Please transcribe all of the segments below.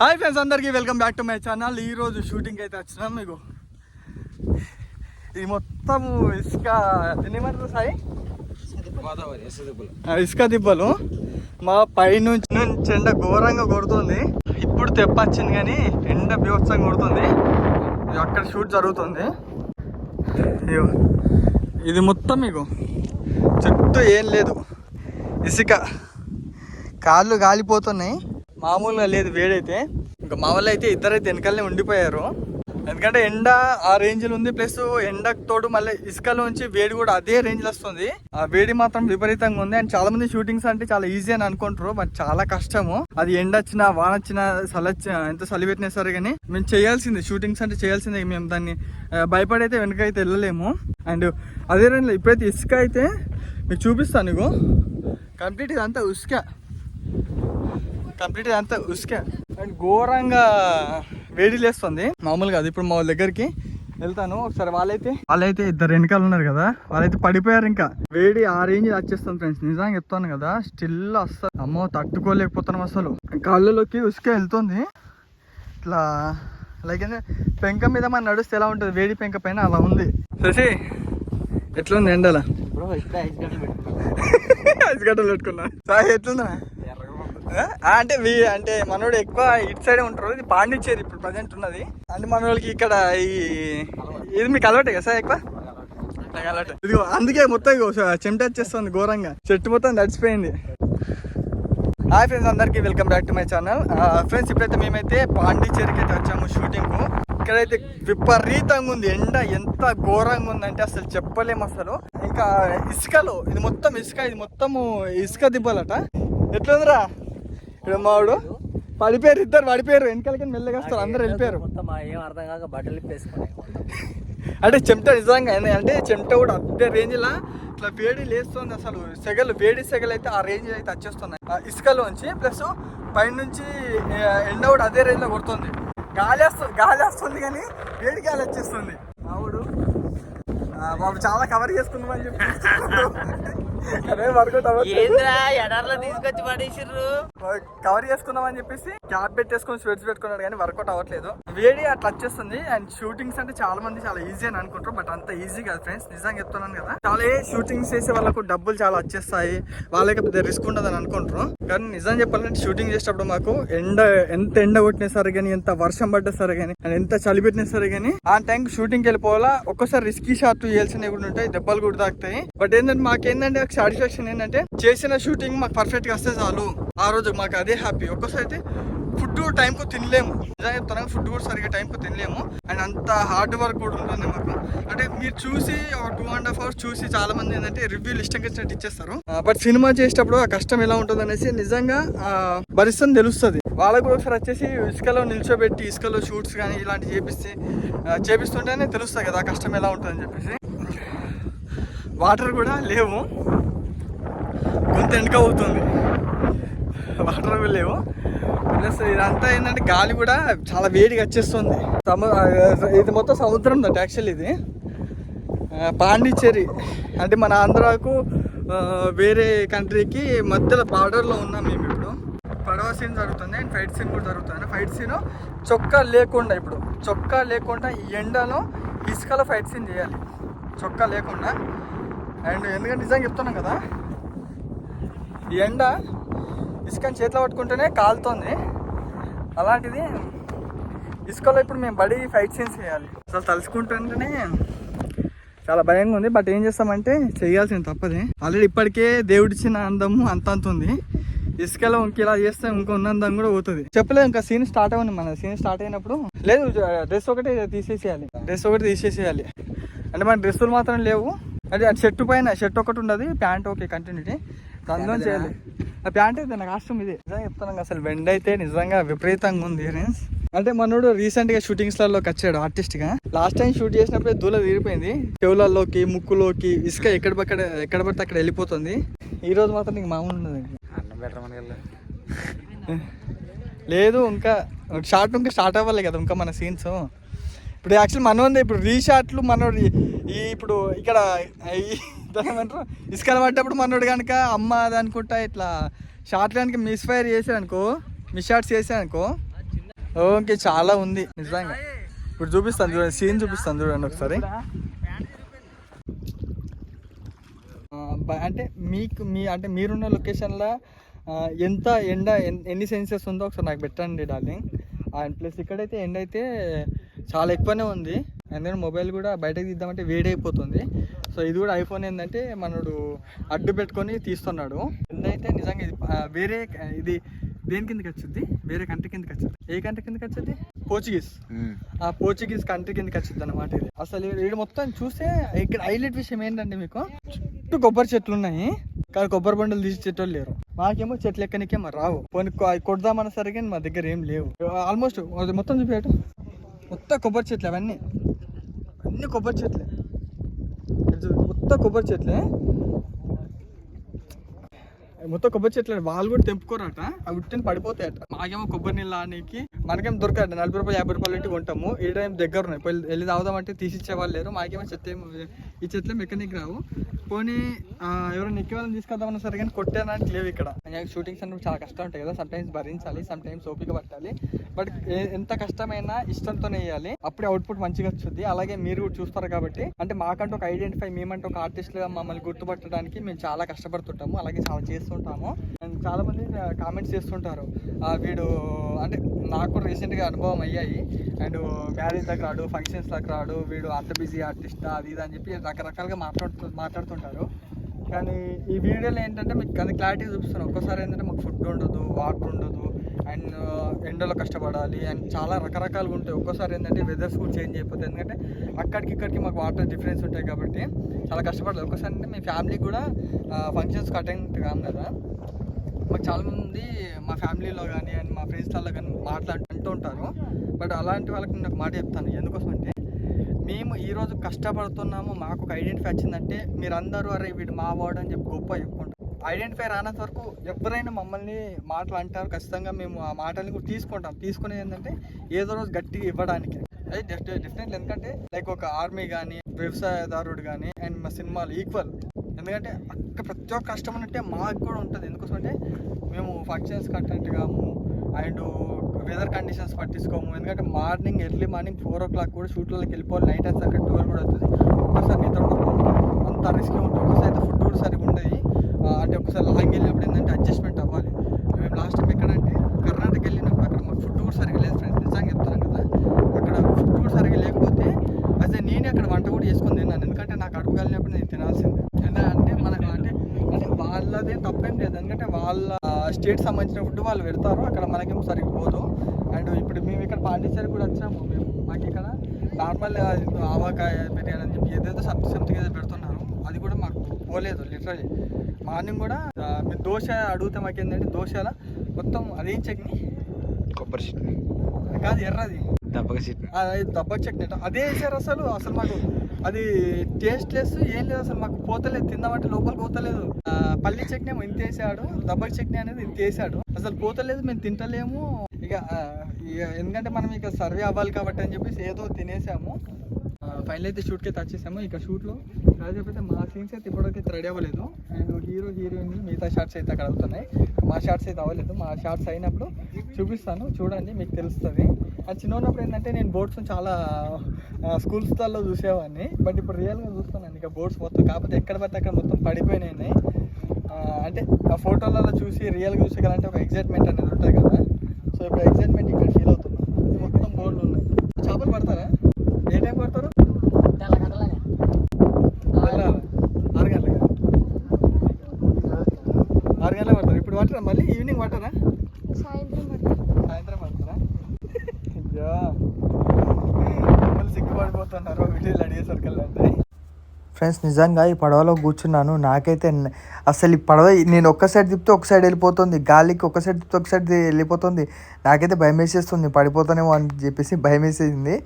Hi friends అందరికీ welcome back to my channel. ఈ రోజు షూటింగ్ అయితే వచ్చినాం మీకు. ఇది మొత్తం ఇసుక ఎన్నిమంటారు సాయి? గోదావరి ఇసుక దిబ్బలు. మా పైనుంచి నుంచి ఎండ ఘోరంగా కొడుతుంది. ఇప్పుడు తెప్పచ్చింది కానీ ఎండ బీభత్సంగా కొడుతుంది. అక్కడ షూట్ జరుగుతుంది. ఇది మొత్తం మీకు. చుట్టూ ఏం లేదు. ఇసుక. కాళ్ళు గాలిపోతున్నాయి మామూలుగా లేదు వేడైతే. ఇంకా మా వాళ్ళు అయితే ఇద్దరైతే వెనకాలనే ఉండిపోయారు. ఎందుకంటే ఎండ ఆ రేంజ్లో ఉంది ప్లస్ ఎండకు తోడు మళ్ళీ ఇసుకలోంచి వేడి కూడా అదే రేంజ్లో వస్తుంది. ఆ వేడి మాత్రం విపరీతంగా ఉంది. అండ్ చాలా మంది షూటింగ్స్ అంటే చాలా ఈజీ అని అనుకుంటారు బట్ చాలా కష్టము. అది ఎండ వచ్చినా వాన వచ్చినా చలి ఎంత చలి పెట్టినా సరే కానీ మేము చేయాల్సింది షూటింగ్స్ అంటే చేయాల్సిందే. మేము దాన్ని భయపడైతే వెనకైతే వెళ్ళలేము. అండ్ అదే రేంజ్లో ఇప్పుడైతే ఇసుక అయితే మీకు చూపిస్తాను నీకు కంప్లీట్ ఇదంతా ఇసుక కంప్లీట్ అంతా ఉసుక. అండ్ ఘోరంగా వేడి లేస్తుంది. మామూలుగా అది ఇప్పుడు మా దగ్గరికి వెళ్తాను. ఒకసారి వాళ్ళైతే వాళ్ళైతే ఇద్దరు వెనకాల ఉన్నారు కదా వాళ్ళైతే పడిపోయారు ఇంకా. వేడి ఆ రేంజ్ వచ్చేస్తుంది ఫ్రెండ్స్. నిజంగా చెప్తాను కదా స్టిల్ వస్తుంది అమ్మో తట్టుకోలేకపోతున్నాం అసలు. కాళ్ళలోకి ఉసుక వెళ్తుంది. ఇట్లా లైక్ పెంక మీద మన నడుస్తే ఎలా ఉంటుంది? వేడి పెంక పైన అలా ఉంది. శశి ఎట్లుంది ఎండలా? ఐదు గంటలు పెట్టుకున్నా. సాయి ఎట్లుందా అంటే మీ అంటే మనోడు ఎక్కువ ఇటు సైడే ఉంటారు. ఇది పాండిచ్చేరి ఇప్పుడు ప్రజెంట్ ఉన్నది. అంటే మనోళ్ళకి ఇక్కడ ఈ ఇది మీకు అలవాటే కదా సార్ ఎక్కువ? అలవాటే. ఇదిగో అందుకే మొత్తం ఇగో చెమట వచ్చేస్తుంది ఘోరంగా. చెట్టు మొత్తం నడిచిపోయింది. హాయ్ ఫ్రెండ్స్ అందరికీ welcome back to my channel friends ఇప్పుడైతే మేమైతే పాండిచ్చేరికి అయితే వచ్చాము షూటింగ్ ఇక్కడైతే విపరీతంగా ఉంది. ఎండ ఎంత ఘోరంగా ఉందంటే అసలు చెప్పలేము అసలు. ఇంకా ఇసుకలో ఇది మొత్తం ఇసుక ఇది మొత్తము ఇసుక దిబ్బలట. ఎట్లుందిరా? ఇక్కడ మావాడు పడిపోయారు ఇద్దరు పడిపోయారు. వెనకాలకి మెల్లగా వస్తారు అందరు వెళ్ళిపోయారు. మొత్తం ఏం అర్థం కాక బట్టలు ఇప్పేసుకున్నాయి అంటే చెమట నిజంగా అంటే చెమట కూడా అదే రేంజ్ లా. ఇట్లా వేడి లేస్తుంది అసలు. సెగలు వేడి సెగలు అయితే ఆ రేంజ్ అయితే వచ్చేస్తున్నాయి. ఇసుకలోంచి ప్లస్ పైనుంచి ఎండ కూడా అదే రేంజ్లో కొడుతుంది. గాలి వస్తుంది గాలి వస్తుంది కానీ వేడి గాలి వచ్చేస్తుంది. ఆవుడు బాబు చాలా కవర్ చేసుకుందామని చెప్పి. తీసుకొచ్చి పడేసిర్రు? కవర్ చేసుకుందామని చెప్పేసి క్యాప్ పెట్టేసుకొని స్వెట్స్ పెట్టుకున్నాడు కానీ వర్కౌట్ అవ్వట్లేదు. వేడి అట్లా వచ్చేస్తుంది అండ్ షూటింగ్స్ అంటే చాలా మంది చాలా ఈజీ అని అనుకుంటారు బట్ అంత ఈజీ కాదు ఫ్రెండ్స్ నిజంగా చెప్తున్నాను కదా. చాలా షూటింగ్స్ చేసే వాళ్ళకు డబ్బులు చాలా వచ్చేస్తాయి వాళ్ళకి పెద్ద రిస్క్ ఉండదు అని అనుకుంటారు. కానీ నిజం చెప్పాలంటే షూటింగ్ చేసేటప్పుడు మాకు ఎండ ఎంత ఎండ కొట్టినా సరే కానీ ఎంత వర్షం పడ్డా సరే కానీ ఎంత చలి పెట్టినా సరే కానీ ఆ టైంకి షూటింగ్కి వెళ్ళిపోవాలా? ఒక్కసారి రిస్కీ షాట్ చేయాల్సినవి కూడా ఉంటాయి దెబ్బలు కూడా తాకుతాయి. బట్ ఏంటంటే మాకేంటంటే సాటిస్ఫాక్షన్ ఏంటంటే చేసిన షూటింగ్ మాకు పర్ఫెక్ట్గా వస్తే చాలు. ఆ రోజు మాకు అదే హ్యాపీ ఒక్కసారి అయితే ఫుడ్ టైంకు తినలేము. నిజంగా చెప్తాను ఫుడ్ కూడా సరిగ్గా టైంకు తినలేము. అండ్ అంత హార్డ్ వర్క్ కూడా ఉంటుంది మాకు. అంటే మీరు చూసి ఒక టూ అండ్ హాఫ్ అవర్స్ చూసి చాలా మంది ఏంటంటే రివ్యూలు ఇష్టంగా ఇచ్చినట్టు ఇచ్చేస్తారు. బట్ సినిమా చేసేటప్పుడు ఆ కష్టం ఎలా ఉంటుంది అనేసి నిజంగా భరిస్తుంది తెలుస్తుంది. వాళ్ళకు కూడా ఒకసారి వచ్చేసి ఇసుకలో నిల్చోబెట్టి ఇసుకలో షూట్స్ కానీ ఇలాంటివి చేపిస్తే చేపిస్తుంటేనే తెలుస్తుంది కదా ఆ కష్టం ఎలా ఉంటుందని చెప్పేసి. వాటర్ కూడా లేవు. గుంత వెనక అవుతుంది వాటర్ కూడా లేవు ప్లస్ ఇదంతా ఏంటంటే గాలి కూడా చాలా వేడిగా వచ్చేస్తుంది. ఇది మొత్తం సముద్రం దట్ యాక్చువల్ ఇది. పాండిచ్చేరి. అంటే మన ఆంధ్రాకు వేరే కంట్రీకి మధ్యలో బార్డర్లో ఉన్నాం మేము ఇప్పుడు. పడవ సీన్ జరుగుతుంది అండ్ ఫైట్ సీన్ కూడా జరుగుతుంది. ఫైట్ సీన్ చొక్కా లేకుండా ఇప్పుడు. చొక్కా లేకుండా ఈ ఎండలో ఇసుకలో ఫైట్ సీన్ చేయాలి. చొక్కా లేకుండా. అండ్ ఎందుకంటే నిజంగా చెప్తున్నాం కదా ఈ ఎండ ఇసుకని చేతిలో పట్టుకుంటేనే కాలుతోంది. అలాంటిది ఇసుకలో ఇప్పుడు మేము బడి ఫైట్ సీన్స్ చేయాలి. అసలు తలుచుకుంటుంటేనే చాలా భయంగా ఉంది. బట్ ఏం చేస్తామంటే చేయాల్సింది తప్పది. ఆల్రెడీ ఇప్పటికే దేవుడిచ్చిన అందము అంత అంత ఉంది ఇసుకలో ఇంకెలా చేస్తే ఇంకో ఉన్నందం కూడా పోతుంది. చెప్పలేదు ఇంకా సీన్ స్టార్ట్ అవ్వండి మన సీన్ స్టార్ట్ అయినప్పుడు. లేదు డ్రెస్ ఒకటి తీసేసేయాలి. డ్రెస్ ఒకటి తీసేసేయాలి. అంటే మన డ్రెస్సులు మాత్రం లేవు. అంటే ఆ షర్ట్ పైన షర్ట్ ఒకటి ఉండదు ప్యాంట్ ఓకే కంటిన్యూటీ అందులో చేయాలి. ఆ ప్యాంట్ అయితే నాకు కాస్ట్యూమ్ ఇది. నిజంగా చెప్తాను అసలు వెండ అయితే నిజంగా విపరీతంగా ఉంది అంటే మనోడు రీసెంట్గా షూటింగ్స్లకు వచ్చాడు ఆర్టిస్ట్గా లాస్ట్ టైం షూట్ చేసినప్పుడు దూల తీరిపోయింది చెవులలోకి ముక్కులోకి ఇసుక ఎక్కడ పక్కడ ఎక్కడ పడితే అక్కడ వెళ్ళిపోతుంది. ఈ రోజు మాత్రం నీకు మామూలు అన్నం పెట్టమని లేదు ఇంకా షార్ట్ ఇంకా స్టార్ట్ అవ్వాలి కదా ఇంకా మన సీన్స్ ఇప్పుడు యాక్చువల్ మనోంది ఇప్పుడు రీషాట్లు మనోడు ఈ- ఇప్పుడు ఇక్కడ ఏమంటారు ఇసుకలు పడ్డప్పుడు మనోడు కనుక అమ్మ అది అనుకుంటా ఇట్లా షార్ట్ కనుక మిస్ఫైర్ చేసాడు అనుకో మిస్ షార్ట్స్ చేసాడు ఓకే చాలా ఉంది నిజంగా. ఇప్పుడు చూపిస్తాను చూడండి సీన్ చూపిస్తాను చూడండి ఒకసారి. అంటే మీకు మీ అంటే మీరున్న లొకేషన్లో ఎంత ఎండ ఎన్ని సెన్సెస్ ఉందో ఒకసారి నాకు పెట్టండి డార్లింగ్ అండ్ ప్లస్ ఇక్కడైతే ఎండ అయితే చాలా ఎక్కువనే ఉంది. ఎందుకంటే మొబైల్ కూడా బయటకు తీద్దామంటే వేడి అయిపోతుంది సో ఇది కూడా ఐఫోన్ ఏంటంటే మనడు అడ్డు పెట్టుకొని తీస్తున్నాడు. అయితే నిజంగా ఇది వేరే ఇది దేని కిందకి వచ్చింది? వేరే కంట్రీ కిందకి వచ్చింది. ఏ కంట్రీ కిందకి వచ్చింది? పోర్చుగీస్ ఆ పోర్చుగీస్ కంట్రీ కిందకి వచ్చింది అనమాట ఇది. అసలు ఇది మొత్తం చూస్తే ఇక్కడ హైలైట్ విషయం ఏంటంటే మీకు చుట్టూ కొబ్బరి చెట్లు ఉన్నాయి. కానీ కొబ్బరి బండలు తీసి చెట్లు లేరు. మాకేమో చెట్లు ఎక్కనికేమో రావు. పోనీ కొ- కొడదామన్న సరే కానీ మా దగ్గర ఏం లేవు. ఆల్మోస్ట్ మొత్తం చూపేట మొత్తం కొబ్బరి చెట్లు అవన్నీ. అన్ని కొబ్బరి చెట్లే. మొత్తం కొబ్బరి చెట్లే. మొత్తం కొబ్బరి చెట్లు. వాళ్ళు కూడా తెంపుకోరట. అవి ఉట్టిని పడిపోతాయట. మాకేమో కొబ్బరి నీళ్ళు ఆనికి మనకేం దొరకదు నలభై రూపాయలు యాభై రూపాయలు ఇంటికి కొంటాము. ఈ టైం దగ్గర ఉన్నాయి వెళ్ళి తాగుదామంటే తీసి ఇచ్చే వాళ్ళు లేరు. మాకేమో చెత్త ఈ చెట్లు మెకానిక్ రావు. పోనీ ఎవరైనా ఎక్కి తీసుకొద్దామన్నా సరే కానీ కొట్టేదానికి లేవు ఇక్కడ. షూటింగ్స్ అంటే చాలా కష్టం ఉంటాయి కదా. సమ్ టైమ్స్ భరించాలి సమ్ టైమ్స్ ఓపిక పట్టాలి. బట్ ఎంత కష్టమైనా ఇష్టంతోనే వేయాలి అప్పుడే అవుట్పుట్ మంచిగా వచ్చింది అలాగే మీరు కూడా చూస్తారు కాబట్టి. అంటే మాకంటూ ఒక ఐడెంటిఫై మేమంటే ఒక ఆర్టిస్ట్గా మమ్మల్ని గుర్తుపట్టడానికి మేము చాలా కష్టపడుతుంటాము. అలాగే చాలా చేస్తుంటాము. చాలామంది కామెంట్స్ చేస్తుంటారు. వీడు అంటే నాకు కూడా రీసెంట్గా అనుభవం అయ్యాయి. అండ్ మ్యారేజ్ దగ్గర రాడు ఫంక్షన్స్ దగ్గర రాడు వీడు అంత బిజీ ఆర్టిస్ట్ అది ఇది అని చెప్పి రకరకాలుగా మాట్లాడుతూ మాట్లాడుతుంటారు. కానీ ఈ వీడియోలో ఏంటంటే మీకు అది క్లారిటీ చూపిస్తున్నాను ఒక్కోసారి ఏంటంటే మాకు ఫుడ్ ఉండదు వాటర్ ఉండదు అండ్ ఎండలో కష్టపడాలి అండ్ చాలా రకరకాలుగా ఉంటాయి. ఒక్కోసారి ఏంటంటే వెదర్స్ కూడా చేంజ్ అయిపోతాయి. ఎందుకంటే అక్కడికి ఇక్కడికి మాకు వాటర్ డిఫరెన్స్ ఉంటాయి కాబట్టి చాలా కష్టపడాలి ఒక్కసారి అంటే మీ ఫ్యామిలీ కూడా ఫంక్షన్స్కి అటెండ్ కాము కదా. మాకు చాలామంది మా ఫ్యామిలీలో కానీ అండ్ మా ఫ్రెండ్స్లలో కానీ మాట్లాడుతూ ఉంటారు. బట్ అలాంటి వాళ్ళకి నేను ఒక మాట చెప్తాను. ఎందుకోసం అంటే మేము ఈరోజు కష్టపడుతున్నాము. మాకు ఒక ఐడెంటిఫై వచ్చిందంటే మీరందరూ అరే వీడు మా వాడు అని చెప్పి గొప్ప చెప్పుకుంటారు. ఐడెంటిఫై రానంత వరకు ఎవరైనా మమ్మల్ని మాటలు అంటారు. ఖచ్చితంగా మేము ఆ మాటల్ని కూడా తీసుకుంటాం. తీసుకునేది ఏంటంటే ఏదో రోజు గట్టిగా ఇవ్వడానికి. అది డెఫినెట్లీ ఎందుకంటే లైక్ ఒక ఆర్మీ కానీ వ్యవసాయదారుడు కానీ అండ్ మా సినిమాలు ఈక్వల్ ఎందుకంటే అక్కడ ప్రతి ఒక్క కష్టం అంటే మాకు కూడా ఉంటుంది. ఎందుకోసం అంటే మేము ఫంక్షన్స్ కంటెంట్ కాము అండ్ వెదర్ కండిషన్స్ పట్టించుకోము. ఎందుకంటే morning early morning four o'clock కూడా షూట్లోకి వెళ్ళిపోవాలి. నైట్ అక్కడ ట్వెల్వ్ కూడా అవుతుంది ఒక్కసారి నిద్ర అంత రిస్క్ ఉంటుంది. ఒకసారి అయితే ఫుడ్ కూడా సరిగా ఉండదు. అంటే ఒకసారి లాంగ్ వెళ్ళినప్పుడు ఏంటంటే అడ్జస్ట్మెంట్ అవ్వాలి. మేము లాస్ట్ టైం ఎక్కడంటే కర్ణాటక వెళ్ళినప్పుడు అక్కడ మాకు ఫుడ్ కూడా సరిగా లేదు ఫ్రెండ్స్ నిజంగా చెప్తాను కదా అక్కడ ఫుడ్ కూడా సరిగా లేకపోతే అదే నేనే అక్కడ వంట కూడా చేసుకొని తిన్నాను ఎందుకంటే నాకు అడుగు వెళ్ళినప్పుడు నేను తినాల్సిందే ఎందుకంటే మనకు అంటే అంటే వాళ్ళదే తప్పేం లేదు ఎందుకంటే వాళ్ళ స్టేట్ సంబంధించిన ఫుడ్ వాళ్ళు పెడతారు అక్కడ మనకేం సరిగ్గా పోదు. అండ్ ఇప్పుడు మేము ఇక్కడ పాండిచ్చేరి కూడా వచ్చాము మేము మాకు ఇక్కడ నార్మల్ ఆవకాయ బిర్యానీ అని చెప్పి సబ్జీ సంథింగ్ ఏదో పెడుతున్నారు. అది కూడా మాకు పోలేదు లిటరలీ మార్నింగ్ కూడా మేము దోశ అడిగితే మాకు ఏంటంటే దోశల మొత్తం అదేం చట్నీ. కొబ్బరి చట్నీ. కాదు ఎర్రది. దెబ్బక చట్నీ. దబ్బక్ చట్నీ. అదే వేసారు అసలు అసలు మాకు అది టేస్ట్ లెస్ ఏం లేదు అసలు మాకు పోతలేదు తిందామంటే లోపలికి పోతలేదు. పల్లి చట్నీ ఇంత వేసాడు దబ్బక్ చట్నీ అనేది ఇంత వేసాడు. అసలు పోతలేదు మేము తింటలేము. ఇక ఇక ఎందుకంటే మనం ఇక సర్వే అవ్వాలి కాబట్టి అని చెప్పేసి ఏదో తినేసాము. ఫైనల్ అయితే షూట్కి అయితే వచ్చేసాము. ఇక షూట్లో చెప్పైతే మా సీన్స్ అయితే ఇప్పటివరకు అయితే రెడీ అవ్వలేదు. అండ్ హీరో హీరోయిన్ మిగతా షార్ట్స్ అయితే అక్కడ అవుతున్నాయి. మా షార్ట్స్ అయితే అవ్వలేదు. మా షార్ట్స్ అయినప్పుడు చూపిస్తాను. చూడండి మీకు తెలుస్తుంది. అది చిన్న ఉన్నప్పుడు ఏంటంటే నేను బోట్స్ చాలా స్కూల్స్లలో చూసేవాడిని. బట్ ఇప్పుడు రియల్గా చూస్తున్నాను. ఇక బోట్స్ మొత్తం కాకపోతే ఎక్కడ పడితే అక్కడ మొత్తం పడిపోయినాయి. అంటే ఆ ఫోటోలలో చూసి రియల్గా చూసేయాలంటే ఒక ఎగ్జైట్మెంట్ అనేది ఉంటుంది కదా. సో ఇప్పుడు ఎగ్జైట్మెంట్ ఇక్కడ ఫీల్ అవుతుంది. మొత్తం బోర్డులు ఉన్నాయి. చేపలు పడతారా? ఏ టైం పడతారు? ఫ్రెండ్స్ నిజంగా ఈ పడవలో కూర్చున్నాను. నాకైతే అసలు ఈ పడవ నేను ఒక్క సైడ్ తిప్పితే ఒక సైడ్ వెళ్ళిపోతుంది. గాలికి ఒక సైడ్ తిప్పితే ఒక సైడ్ వెళ్ళిపోతుంది. నాకైతే భయం వేసేస్తుంది. పడిపోతానేమో అని చెప్పేసి భయం వేసేసింది.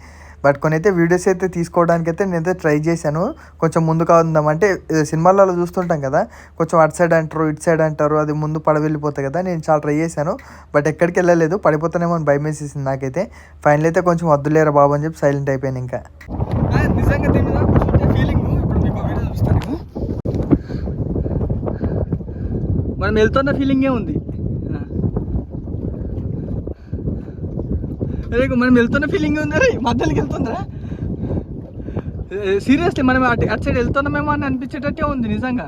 బట్ కొన్ని అయితే వీడియోస్ అయితే తీసుకోవడానికి అయితే నేనైతే ట్రై చేశాను. కొంచెం ముందుగా ఉందాం అంటే సినిమాలలో చూస్తుంటాం కదా కొంచెం అటు సైడ్ అంటారు ఇటు సైడ్ అంటారు అది ముందు పడవ వెళ్ళిపోతాయి కదా నేను చాలా ట్రై చేశాను. బట్ ఎక్కడికి వెళ్ళలేదు. పడిపోతానేమో అని భయం వేసేసింది నాకైతే. ఫైనల్ అయితే కొంచెం వద్దులేరా బాబు అని చెప్పి సైలెంట్ అయిపోయాను ఇంకా. నిజంగా దీని మీద కూర్చుంటే ఫీలింగ్ ఇప్పుడు మనం వెళ్తున్న ఫీలింగే ఉంది. అరే మనం వెళ్తున్న ఫీలింగ్ ఉంది రే మధ్యలోకి వెళ్తుందా సీరియస్లీ మనం అటు అటు సైడ్ వెళ్తున్నామేమో అని అనిపించేటట్టే ఉంది నిజంగా.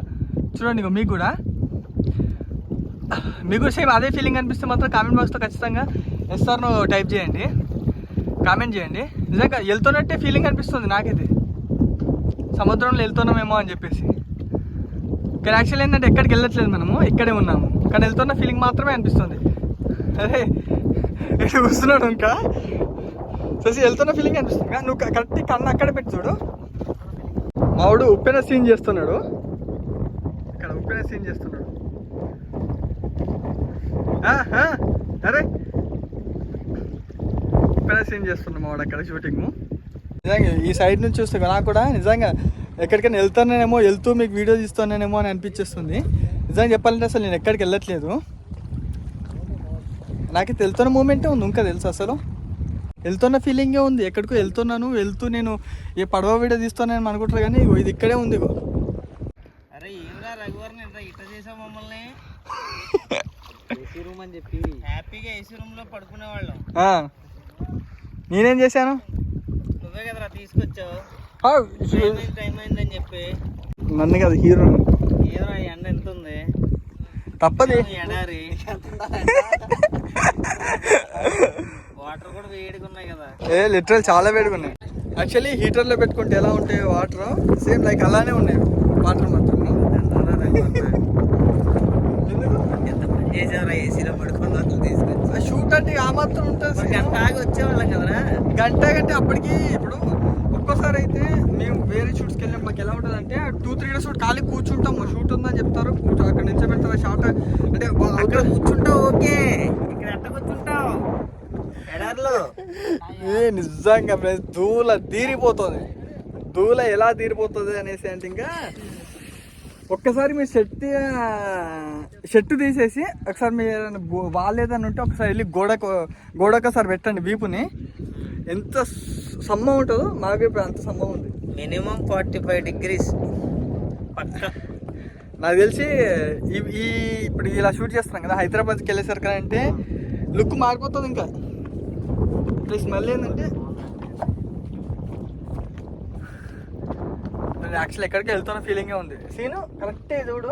చూడండి మీకు కూడా. మీకు సేమ్ అదే ఫీలింగ్ అనిపిస్తే మాత్రం కామెంట్ బాక్స్లో ఖచ్చితంగా ఎస్ఆర్ను టైప్ చేయండి. కామెంట్ చేయండి. నిజంగా వెళ్తున్నట్టే ఫీలింగ్ అనిపిస్తుంది నాకైతే. సముద్రంలో వెళ్తున్నామేమో అని చెప్పేసి. ఇక్కడ యాక్చువల్ ఏంటంటే ఎక్కడికి వెళ్ళట్లేదు మనము ఇక్కడే ఉన్నాము. కానీ వెళ్తున్న ఫీలింగ్ మాత్రమే అనిపిస్తుంది. అరే ఇక్కడ కూర్చున్నాడు ఇంకా? చూసి వెళ్తున్న ఫీలింగ్ అనిపిస్తుంది. ఇంకా నువ్వు కరెక్ట్ కన్ను అక్కడ పెట్టి చూడు. మావాడు ఉప్పెన సీన్ చేస్తున్నాడు. ఇక్కడ ఉప్పెన సీన్ చేస్తున్నాడు. అరే. ఉప్పెన సీన్ చేస్తున్నాడు మావాడు అక్కడ షూటింగ్ నిజంగా ఈ సైడ్ నుంచి చూస్తే నాకు కూడా నిజంగా ఎక్కడికైనా వెళ్తానేమో వెళ్తూ మీకు వీడియో తీస్తానేమో అని అనిపించేస్తుంది. నిజంగా చెప్పాలంటే అసలు నేను ఎక్కడికి వెళ్ళట్లేదు. నాకైతే వెళ్తున్న మూమెంటే ఉంది ఇంకా తెలుసు అసలు. వెళ్తున్న ఫీలింగే ఉంది. ఎక్కడికో వెళ్తున్నాను వెళ్తూ నేను ఏ పడవ వీడియో తీస్తానని అనుకుంటారు కానీ ఇగో ఇది ఇక్కడే ఉంది ఇగో. అరే ఏమిరా రఘువరన్ ఇంత ఇట్ట చేసావు మమ్మల్ని. ఏసీ రూమ్ అని చెప్పి. హ్యాపీగా ఏసీ రూమ్లో పడుకునే వాళ్ళం ఆ. నేనేం చేశాను? నువ్వే కదరా తీసుకొచ్చావు. టైం అయిందని చెప్పి. నన్ను కదా హీరో ఈ ఎండ ఎంత ఉంది తప్పది ఎడారి. వాటర్ కూడా వేడిగా ఉన్నాయి కదా. ఏ లిటరల్ చాలా వేడిగా ఉన్నాయి. యాక్చువల్లీ హీటర్లో పెట్టుకుంటే ఎలా ఉంటాయి వాటర్? సేమ్ లైక్ అలానే ఉన్నాయి. వాటర్ మాత్రం. ఏసీలో పడుకున్న తీసుకొచ్చి? షూట్ అంటే ఆ మాత్రం ఉంటుంది. గంట ఆగి వచ్చేవాళ్ళం కదరా? గంట గంట అప్పటికి ఒక్కోసారి అయితే మేము వేరే షూట్స్కి వెళ్ళాం మాకు ఎలా ఉంటుంది అంటే టూ త్రీ డేస్ షూట్ ఖాళీ కూర్చుంటాము షూట్ ఉందని చెప్తారు. కూర్చో అక్కడ నుంచి పెడతారు షార్ట్ అంటే అక్కడ కూర్చుంటావు ఓకే. ఇక్కడ ఎట్ట కూర్చుంటావు? ఎడారిలో. ఏ నిజంగా దూల తీరిపోతుంది. దూల ఎలా తీరిపోతుంది అనేసి అంటే ఇంకా ఒక్కసారి మీ షర్ట్ షర్ట్ తీసేసి ఒకసారి మీ వాళ్ళేదని ఉంటే ఒకసారి వెళ్ళి గోడకు గోడకు ఒకసారి పెట్టండి వీపుని. ఎంత సమ్మం ఉంటుందో మాకు ఇప్పుడు అంత సమ్మం ఉంది. Minimum forty five degrees. పక్క. నాకు తెలిసి ఈ- ఈ ఇప్పుడు ఇలా షూట్ చేస్తున్నాం కదా హైదరాబాద్కి వెళ్ళేసరికి అంటే లుక్ మారిపోతుంది ఇంకా. ప్లస్ మళ్ళీ ఏంటంటే నేను యాక్చువల్ ఎక్కడికి వెళ్తున్న ఫీలింగే ఉంది. సీను కరెక్టే చూడు.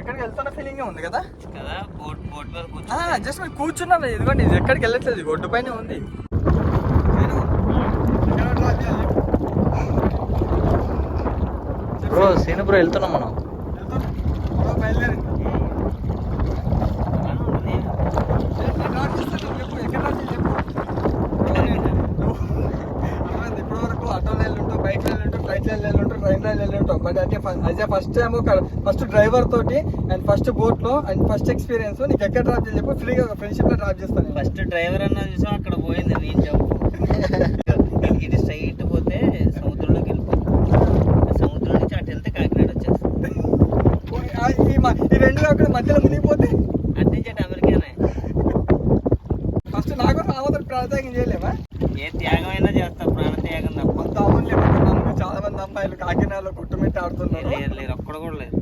ఎక్కడికి వెళ్తున్న ఫీలింగే ఉంది కదా? కదా బోట్ బోట్ మీద జస్ట్ మీరు కూర్చున్నాను ఇదిగోండి ఇది ఎక్కడికి వెళ్ళట్లేదు ఒడ్డు పైన ఉంది సీను, ఎక్కడ drop చేయాలి? బ్రో సీను బ్రో వెళ్తున్నాం మనం. అదే వెళ్ళుంటావు బట్ ఫస్ట్ టైం ఒక ఫస్ట్ డ్రైవర్ తోటి అండ్ ఫస్ట్ బోట్లో అండ్ ఫస్ట్ ఎక్స్పీరియన్స్ నీకు ఎక్కడ డ్రాప్ చేసి చెప్పు ఫ్రీగా ఫ్రెండ్షిప్లో డ్రాప్ చేస్తాను ఫస్ట్ డ్రైవర్ అన్న చూసాం అక్కడ పోయింది నేను చెప్పు ఇది స్ట్రైట్ పోతే సముద్రంలోకి వెళ్ళిపోతుంది సముద్రం నుంచి అటు వెళ్తే కాకినాడ వచ్చేస్తుంది పోనీ, ఆ, ఈ మ- ఈ రెండు కాకుండా మధ్యలో మునిగిపోతే అటు నుంచి అటు అమెరికానే ఫస్ట్ నాకు ప్రాణత్యాగం చేయలేమా ఏ త్యాగమైనా చేస్తాం ప్రాణ త్యాగం తప్ప. అంత అమూల్య నన్ను చాలా మంది అమ్మాయిలు కాకినాడలో కొట్టుమిట్టి ఆడుతున్నారు లేరు లేరు ఒక్కడ కూడా లేదు?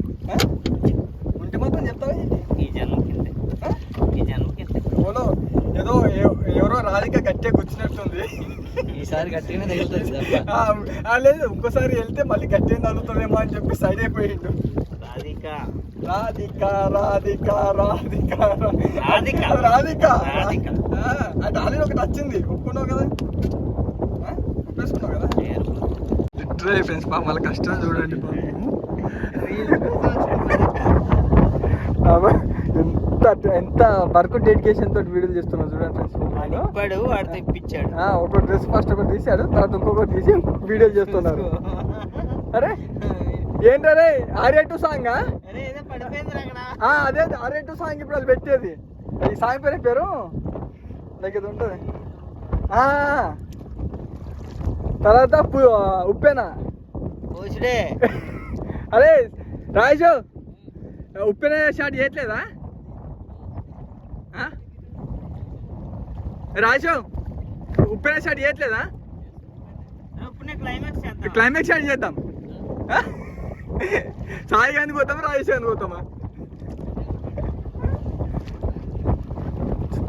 ఉంటే మాత్రం చెప్తావా? ఈ జన్మ కిందే. ఆ? ఈ జన్మ కిందే. ఎవరో ఏదో ఎవ- ఎవరో రాధిక గట్టిగా కూర్చున్నట్టుంది ఈసారి గట్టిగానే తగులుతుంది లేదు ఇంకోసారి వెళ్తే మళ్ళీ గట్టిగా తగులుతుందేమో అని చెప్పి సైడ్ అయిపోయిండు. రాధిక. రాధిక రాధిక రాధిక రాధిక. రాధిక. రాధిక. ఆ, అంటే ఆల్రెడీ ఒకటి వచ్చింది ఒప్పుకున్నావు కదా? ఆ? ఒప్పేసుకున్నావు కదా? లేరు లిటరలీ ఫ్రెండ్స్ పాపం వాళ్ళ కష్టం చూడండి పాపం. బాబా, ఎంత ఎంత వర్క్ డెడికేషన్ తోటి వీడియోలు చేస్తున్నావు చూడండి ఫ్రెండ్స్ ఇప్పాడు వాడు తెప్పించాడు. ఒక డ్రెస్ ఫస్ట్ ఒకటి తీశాడు తర్వాత ఇంకొకటి తీసి వీడియోలు చేస్తున్నారు. అరే ఏంటరే ఆర్య టూ సాంగ్ అదే ఆర్య టూ సాంగ్ ఇప్పుడు అది పెట్టేది. ఈ సాంగ్ పేరు పేరు? లైక్ ఇది ఉంటుంది తర్వాత ఉప్పెనా? అరే రాజు ఉప్పెన షాట్ చేయట్లేదా? రాజు ఉప్పెన షాట్ చేయట్లేదా? క్లైమాక్స్ షాట్ చేద్దాం? సాయి గాంధీ పోతామా రాజేష్ గాంధీ పోతామా?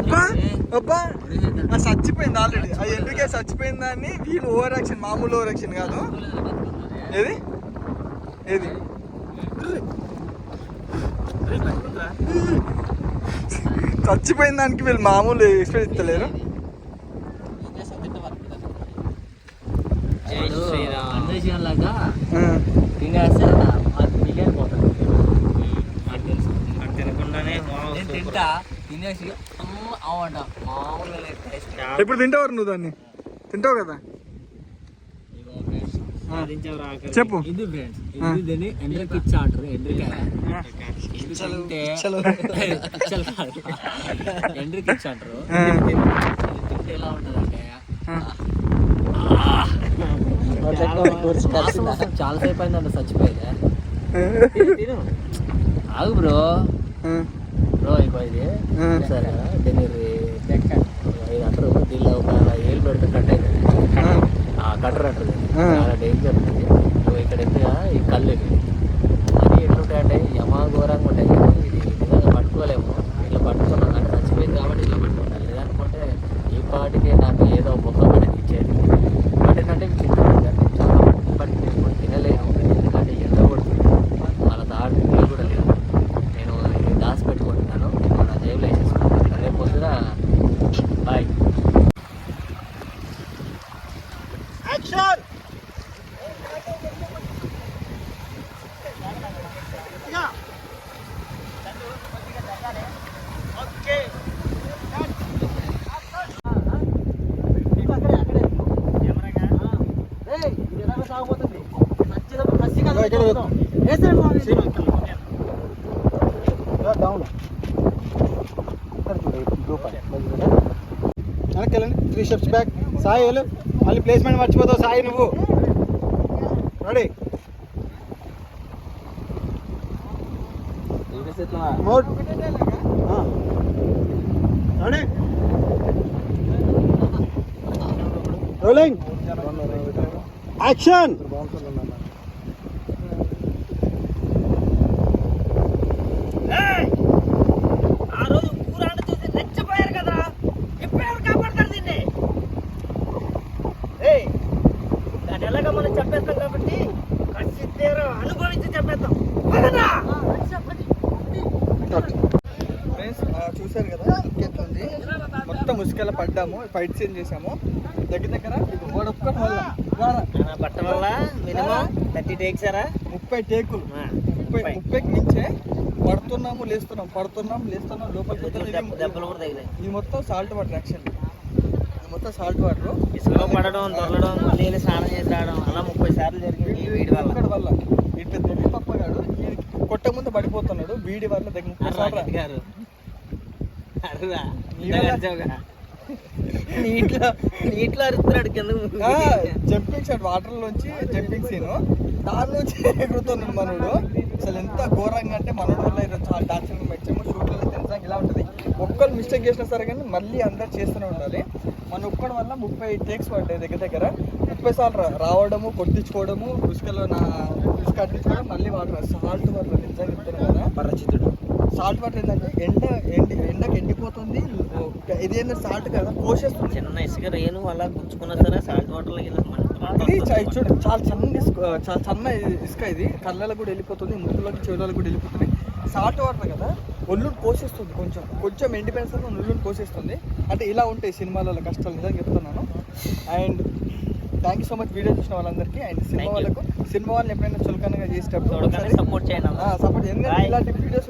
అబ్బా అబ్బా. ఆ చచ్చిపోయింది ఆల్రెడీ ఆ ఎండ్రికాయ చచ్చిపోయింది దాన్ని వీళ్ళు ఓవర్ యాక్షన్ మామూలు ఓవర్ యాక్షన్ కాదు. ఏది? ఏది? చచ్చిపోయిన దానికి వీళ్ళు మామూలు ఎక్స్ప్రెస్ ఇస్తలేరు. అది అది అది తినకుండానే తింటా. తినేసి టేస్ట్ ఎప్పుడు తింటావు నువ్వు దాన్ని? తింటావు కదా? చెప్పు. ఇది ఫ్రెండ్స్. ఇది దీన్ని ఎండ్రకి ఇచ్చా అంటారు ఎండ్రికాయ. ఇది తింటే పిచ్చలు కాదు. ఎండ్రకి ఇచ్చా అంటారు ఆ. ఇది తింటే ఎలా ఉంటుందంటే. చాలా సేపు అయిందంట చచ్చిపోయింది. తిను ఆగు బ్రో. బ్రో ఆ. సరే. దీన్ని ఇది అంటారు దీనిలో ఒక ఏళ్ళు పెడితే కట్ అవుతుంది. కట్టర్ అంటారు. ఆ. చాలా డేంజర్ ఉంటుంది ఇక్కడ ఎత్తుగా ఈ కళ్ళు ఇవి అది ఎట్లుంటాయంటే యమా ఘోరంగా ఉంటాయి కానీ ఇది నిజంగా పట్టుకోలేము ఇట్లా పట్టుకున్నాం అంటే చచ్చిపోయింది కాబట్టి ఇట్లా పట్టుకుంటాను లేదనుకుంటే ఈ పాటికి నాకు ఏదో బొక్క పడేది ఇచ్చేది బట్ ఏంటంటే ఇవి తింటాను కానీ చాలా బట్ నేను ఇప్పుడు తినలేను ఎందుకంటే ఎండ కొడుతుంది మన దాడి నీళ్ళు కూడా లేదు నేను ఇది దాచి పెట్టుకుంటున్నాను మన జేబులో వేసేసుకుంటాను రేపు పొద్దున బాయ్ వెనక్కి త్రీ స్టెప్స్ బ్యాక్ సాయి వెళ్ళు మళ్ళీ ప్లేస్మెంట్ మర్చిపోతావు సాయి నువ్వు ready mode ready rolling action ఆ రోజు ఊరాడ చూసి రెచ్చిపోయారు కదా ఇప్పుడు ఎవరు కాపాడతారు దీన్ని ఏయ్ దాన్ని ఎలాగ మనం చెప్పేస్తాం కాబట్టి కసి తీరు అనుభవించి చెప్పేస్తాం పదరా! ఫ్రెండ్స్ చూసారు కదా క్రికెట్ ఉంది మొత్తం ముసుకెళ్ళ పడ్డాము ఫైట్ సీన్ చేసాము దగ్గర దగ్గర వాడు ఒక్కటి వల్ల బట్ట వల్ల మినిమం థర్టీ టేక్సారా ముప్పై టేకులు. ముప్పై ముప్పైకి మించే పడుతున్నాము లేస్తున్నాం. పడుతున్నాం లేస్తున్నాం. లోపలికి పోతున్నాం. ఇది- మొత్తం సాల్ట్ వాటర్ ఇది మొత్తం సాల్ట్ వాటర్ ఇసుకలో పడడం దొరలడం మళ్ళీ స్నానం చేసి రావడం అలా ముప్పై సార్లు జరిగింది వీడి వల్ల. ఒక్కడి వల్ల. ఇటు దొరికి పప్పగాడు కొట్ట ముందు పడిపోతున్నాడు. వీడి వల్ల దగ్గర ముప్పై అర్రా సార్లు. గట్టి గారు అర్రా నీటిలో నీటిలో అరుస్తున్నాడు కింద జంపింగ్ షాట్ వాటర్ లోంచి జంపింగ్ సీన్ దాని నుంచి ఎగురుతున్నాడు మనోడు. అసలు ఎంత ఘోరంగా అంటే మనోడు వల్ల చాలా డాక్టర్ వచ్చాము షూట్లో తెలుసా ఇలా ఉంటుంది? ఒక్కరు మిస్టేక్ చేసినా సరే కానీ మళ్ళీ అందరు చేస్తూనే ఉండాలి. మన ఒక్కడి వల్ల ముప్పై టేక్స్ పడ్డాయి దగ్గర దగ్గర. ముప్పై సార్లు రావడము కొట్టించుకోవడము ఉసుకలో నా ఉసుక అట్టించుకోవడం మళ్ళీ వాటర్ సాల్ట్ వల్ల నిజంగా చెప్తున్నాను కదా. పరచితుడు. సాల్ట్ వాటర్ ఏంటంటే ఎండ ఎండి ఎండకి ఎండిపోతుంది ఇది ఏంటంటే సాల్ట్ కదా కోసేస్తుంది చిన్న ఇసుక రేణు అలా గుచ్చుకున్నా సరే సాల్ట్ వాటర్లో ఇలా ఇది చా- చూడు చాలా సన్న ఇసుక చాలా సన్న ఇసుక ఇది. కళ్ళలో కూడా వెళ్ళిపోతుంది ముక్కులోకి చెవులలో కూడా వెళ్ళిపోతుంది. సాల్ట్ వాటర్ కదా ఒళ్ళుని కోసేస్తుంది కొంచెం. కొంచెం ఎండిపోయిన సరే ఒళ్ళుని కోసేస్తుంది అంటే ఇలా ఉంటాయి సినిమాలలో కష్టాలు నిజంగా చెప్తున్నాను. And thank you so much video చూసిన వాళ్ళందరికీ అండ్ సినిమా. వాళ్ళకు సినిమా వాళ్ళని ఎప్పుడైనా చులకనగా చేసేటప్పుడు సపోర్ట్ చేయండి. సపోర్ట్ ఎందుకంటే. ఇలాంటి వీడియోస్